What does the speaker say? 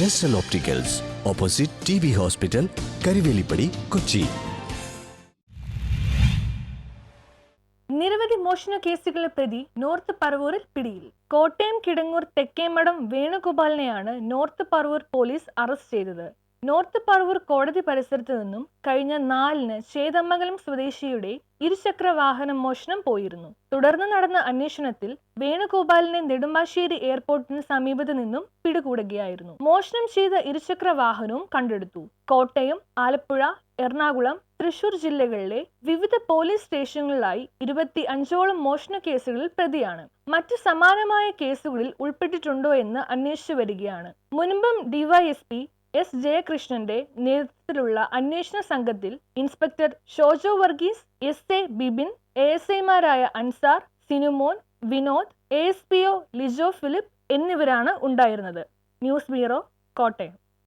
ജെസ്റ്റൽ opticals opposite T B hospital Karivelippady Kochi നിരവധി മോഷണ കേസുകളിലെ പ്രതി നോർത്ത് പറവൂരിൽ പിടിയിൽ. കോട്ടയം കിടങ്ങൂർ തെക്കേമഠം വേണുഗോപാലിനെയാണ് നോർത്ത് പറവൂർ പോലീസ് അറസ്റ്റ് ചെയ്തത്. നോർത്ത് പറവൂർ കോടതി പരിസരത്ത് നിന്നും കഴിഞ്ഞ നാലിന് ചേതമംഗലം സ്വദേശിയുടെ ഇരുചക്ര വാഹനം മോഷണം പോയിരുന്നു. തുടർന്ന് നടന്ന അന്വേഷണത്തിൽ വേണുഗോപാലിനെ നെടുമ്പാശ്ശേരി എയർപോർട്ടിന് സമീപത്ത് നിന്നും പിടികൂടുകയായിരുന്നു. മോഷണം ചെയ്ത ഇരുചക്ര വാഹനവും കണ്ടെടുത്തു. കോട്ടയം ആലപ്പുഴ എറണാകുളം തൃശൂർ ജില്ലകളിലെ വിവിധ പോലീസ് സ്റ്റേഷനുകളിലായി ഇരുപത്തി അഞ്ചോളം മോഷണ കേസുകളിൽ പ്രതിയാണ്. മറ്റു സമാനമായ കേസുകളിൽ ഉൾപ്പെട്ടിട്ടുണ്ടോ എന്ന് അന്വേഷിച്ചു വരികയാണ്. മുൻപും ഡിവൈഎസ്പി എസ്. ജയകൃഷ്ണന്റെ നേതൃത്വത്തിലുള്ള അന്വേഷണ സംഘത്തിൽ inspector Shojo Varghese S. A. Bibin A. S. ഐമാരായ Ansar Sinumon Vinod A. S. P. O. Lijo Philip എന്നിവരാണ് ഉണ്ടായിരുന്നത്. News bureau Kottayam.